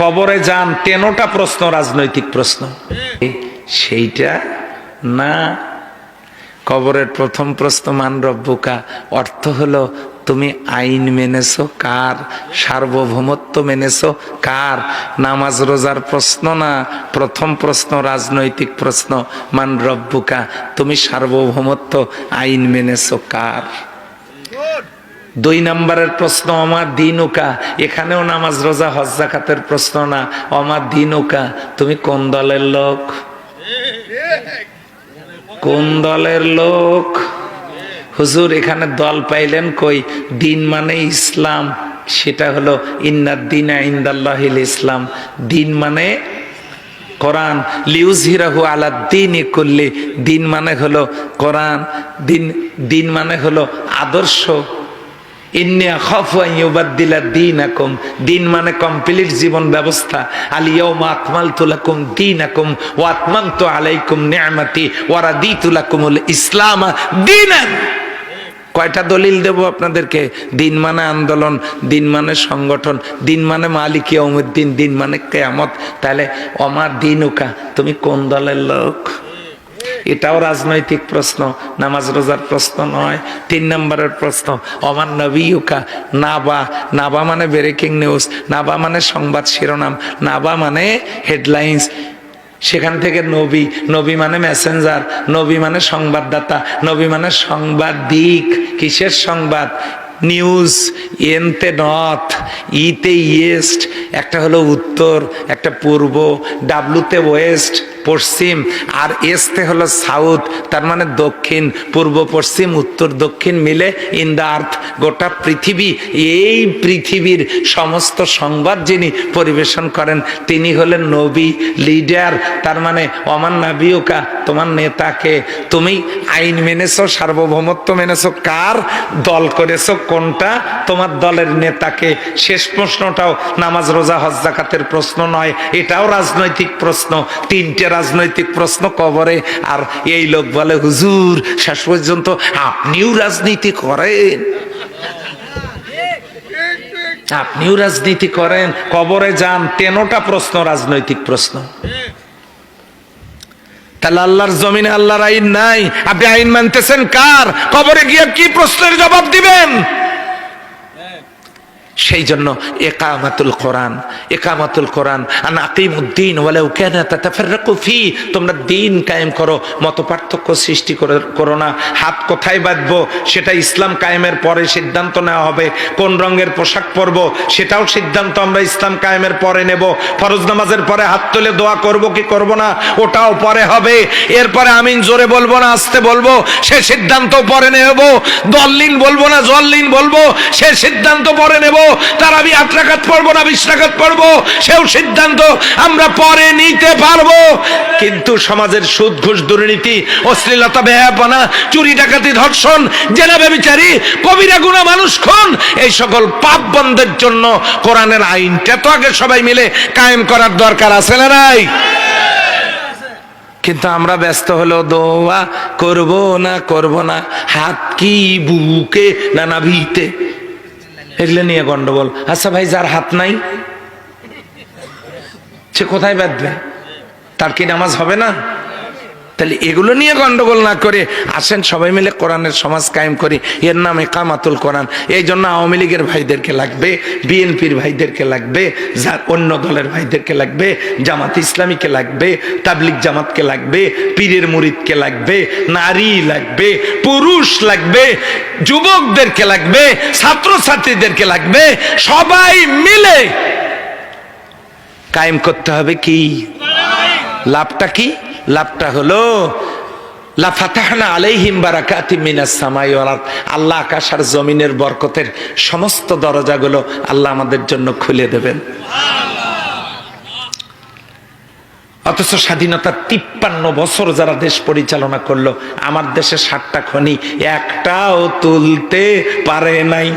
কবরে যান তেনোটা প্রশ্ন, রাজনৈতিক প্রশ্ন। সেইটা না। কবরের প্রথম প্রশ্ন, মান রব্বুকা, অর্থ হলো তুমি আইন মেনেছো, কার সার্বভৌমত্ব মেনেছো, কার নামাজ রোজার প্রশ্ন না? প্রথম প্রশ্ন, রাজনৈতিক প্রশ্ন, মান রব্বুকা, তুমি সার্বভৌমত্ব আইন মেনেছো, কার? দুই নম্বরের প্রশ্ন আমার দিনুকা? এখানেও নামাজ রোজা, হজ জাকাতের প্রশ্ন না। আমার দিনুকা, তুমি কোন দলের লোক? কোন দলের লোক? হুজুর, এখানে দল পাইলেন কই? দিন মানে ইসলাম, সেটা হলো ইন্নাদ দিন ইন্দাল্লাহিল ইসলাম। দিন মানে কোরআন। লিউজ হিরাহু আলা দিন করলে দিন মানে হলো কোরআন। দিন দিন মানে হলো আদর্শ। ইন্নিয়া দিন দিন মানে কমপ্লিট জীবন ব্যবস্থা। আতমামতু আলাইকুম ইসলাম দীনান। কয়টা দলিল দেব আপনাদেরকে? দিন মানে আন্দোলন, দিন মানে সংগঠন, দিন মানে মালিক দিন দিন মানে কেয়ামত। তাহলে অমার দিনুকা, তুমি কোন দলের লোক? এটাও রাজনৈতিক প্রশ্ন, নামাজ রোজার প্রশ্ন নয়, তিন নম্বরের প্রশ্ন, অমান নবীকা নাবা নাবা মানে ব্রেকিং নিউজ নাবা মানে সংবাদ শিরোনাম, নাবা মানে হেডলাইন্স সেখান থেকে নবী নবী মানে মেসেঞ্জার নবী মানে সংবাদদাতা, নবী মানে সংবাদিক। কিসের সংবাদ? নিউজ এনতে নর্থ, ইতে ইয়েস্ট, একটা হলো উত্তর, একটা পূর্ব, ডাব্লুতে ওয়েস্ট। পশ্চিম আর এসতে হলো সাউথ, তার মানে দক্ষিণ, পূর্ব, পশ্চিম, উত্তর, দক্ষিণ মিলে ইন দ্য আর্থ গোটা পৃথিবী, এই পৃথিবীর সমস্ত সংবাদ যিনি পরিবেশন করেন, তিনি হলেন নবী লিডার তার মানে অমান নাবিউকা তোমার নেতাকে তুমি আইন মেনেছো, সার্বভৌমত্ব মেনেছো, কার দল করেছ, কোনটা? তোমার দলের নেতাকে। শেষ প্রশ্নটাও নামাজ, রোজা, হজ, জাকাতের প্রশ্ন নয়, এটাও রাজনৈতিক প্রশ্ন, তিনটে রাজনৈতিক প্রশ্ন কবরে, আর এই লোক বলে, হুজুর, শেষ পর্যন্ত আপনিও রাজনীতি করেন। আপনিও রাজনীতি করেন, কবরে যান তেনোটা প্রশ্ন রাজনৈতিক প্রশ্ন। তাহলে আল্লাহর জমিনে আল্লাহর আইন নাই। আপনি আইন মানতেছেন কার? কবরে গিয়ে কি প্রশ্নের জবাব দিবেন? সেই জন্য একামাতুল কোরআন একামাতুল কোরআন, আন আকিমুদ্দিন ওয়ালাউ কানা তাতাফাররাকু ফি, তোমরা দিন কায়েম করো, মত পার্থক্য সৃষ্টি করো না। হাত কোথায় বাঁধবো? সেটা ইসলাম কায়েমের পরে সিদ্ধান্ত নেওয়া হবে। কোন রঙের পোশাক পরবো? সেটাও সিদ্ধান্ত আমরা ইসলাম কায়েমের পরে নেব। ফরজ নামাজের পরে হাত তুলে দোয়া করব কি করব না? ওটাও পরে হবে। এরপরে আমিন জোরে বলব না, আসতে বলব, সে সিদ্ধান্ত পরে নেব। দল্লিন বলব না জল্লিন বলব, সে সিদ্ধান্ত পরে নেব। তার আমি আট রাখাত পড়ব না, বিশ রাখাত পড়ব। সেও সিদ্ধান্ত, আমরা পরে নিতে পারব। কিন্তু সমাজের সুদ, ঘুষ, দুর্নীতি, অশ্লীলতা বেহাপনা চুরি, ডাকাতি, ধর্ষণ জেনাবে বিচারি কবিরা, গুণা মানুষ, খুন, এই সকল পাপ বন্ধের জন্য কোরআনের আইনটা তো আগে সবাই মিলে কায়েম করার দরকার আছে না নাই? কিন্তু আমরা ব্যস্ত হলো দোয়া করব না করব না। হাত কি বুকে না না ভিতে এগুলো নিয়ে গন্ডগোল। আচ্ছা ভাই, যার হাত নাই, সে কোথায় বাঁধবে? তার কি নামাজ হবে না? তাহলে এগুলো নিয়ে গন্ডগোল না করে আসেন সবাই মিলে কোরআনের সমাজ কায়েম করি। এর নাম একামাতুল কোরআন। এই জন্য আওয়ামী লীগের ভাইদেরকে লাগবে, বিএনপির ভাইদেরকে লাগবে যার অন্য দলের ভাইদেরকে লাগবে, জামাত ইসলামীকে লাগবে তাবলিক জামাতকে লাগবে, পীরের মুরিদকে লাগবে, নারী লাগবে, পুরুষ লাগবে, যুবকদেরকে লাগবে, ছাত্রছাত্রীদেরকে লাগবে, সবাই মিলে কায়েম করতে হবে কি? লাভটা কি? লাভটা হলো লাফাতাহনা আলাইহিম বারাকাতিম মিনাস সামাই আল্লাহ আকাশ আর জমিনের বরকতের সমস্ত দরজাগুলো আল্লাহ আমাদের জন্য খুলে দেবেন। অথচ স্বাধীনতার তিপ্পান্ন বছর যারা দেশ পরিচালনা করল, আমার দেশে ষাটটা খনি একটাও তুলতে পারে নাই।